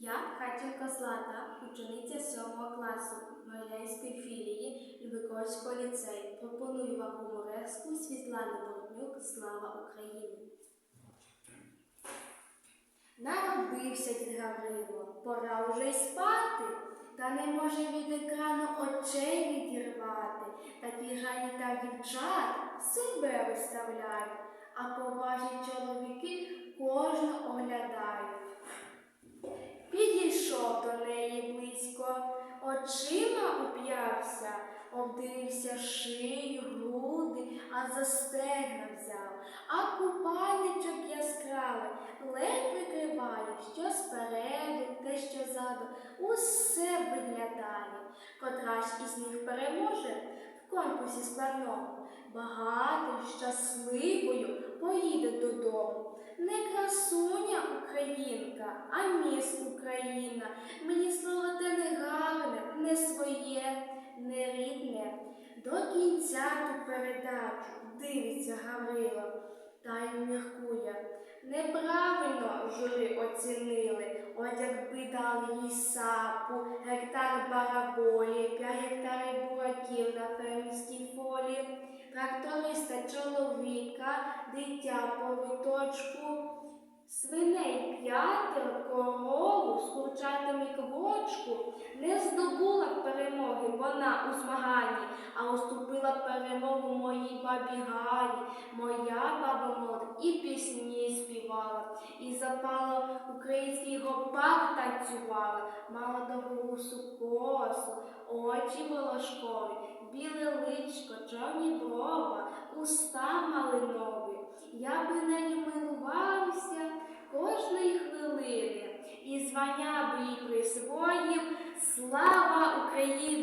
Я Хатінко Злата, учениця 7 класу Мар'янської філії Любиковського ліцею. Пропоную вам гумореску Світлани Боротнюк Слава Україні. Наробився дід Гаврило, пора вже й спати, та не може від екрану очей відірвати. Такі жані та дівчат себе виставляють, а поважні чоловіки близько, очима уп'явся, обдивився шию, груди, а за стегна взяв, а купальничок яскравий ледь прикриває, що спереду, те, що ззаду, усе виглядає. Котра ж із них переможе в конкурсі складному, багатою, щасливою поїде додому. Не красуня Українка, а міс Україна. Мені слово те не гарне, не своє, не До кінця ту передачу дивиться Гаврило. Та й міркує. Неправильно журі оцінили, от якби дали їй сапу, гектар бараболі, п'ять гектарів бураків на фермерській фолі, тракториста чоловіка, дитя по виточку, свиней п'ятеро, корову з курчатами квочку. Не вона у змаганні, а уступила перемогу моїй бабі Галі. Моя баба молода і пісні співала, і запала український гопак танцювала, мала довгусу косу, очі волошкові, біле личко, чорні брова, уста малинові. Я би нею милувався кожної хвилини, і звання би їй присвоїв Слава Україні!